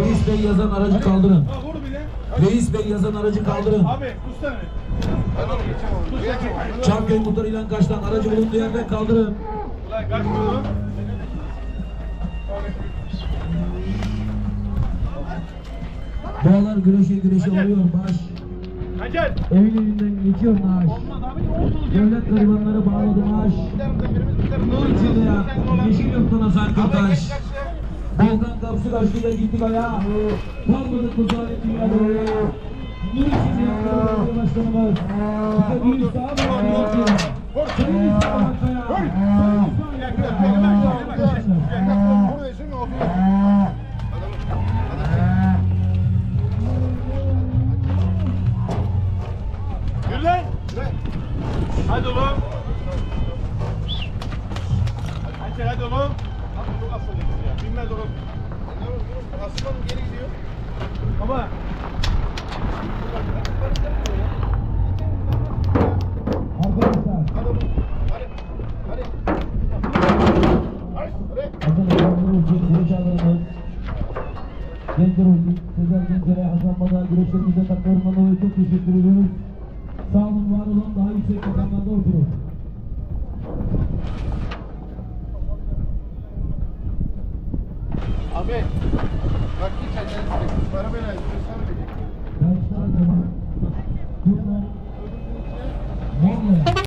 Reis Bey yazan aracı kaldırın. Reis Bey yazan aracı kaldırın. Abi tutsana. Çamköy İlan Kaç'tan aracı bulunduğu yerden kaldırın. Ulan kaçmıyorum. Boğalar güreşe güreşe oluyor baş. Hacer. Evin elinden geçiyor maaş. Devlet garibanları bağladı maaş. Nur içinde ya. Yeşil yoktuna sarkıltaş. Volkan kapsül aşkıyla gittik ayağa. Kalmadık bu zalim dünyada. Nur yaktı belediye başkanımız. Bize bir üst daha mı var yok ki? İsmail Hakkaya. Sayın İsmail Hakkaya. Yürü lan. Hadi oğlum. Hadi oğlum. Abi çok Bilmez oğlum. Aslan geri gidiyor. Baba. Arkadaşlar. Hadi. Hadi. Gençler olsun. Sezer Gençler'e Hasan Bana güreşlerimize katkılarından dolayı çok teşekkür ediyoruz. Sağ olun, var olun, daha yüksek makamlarda oturun. Abi. Bak hiç acele etme. Para ben ayırıyorum. Sana verecek. Karşılar zaman. Burada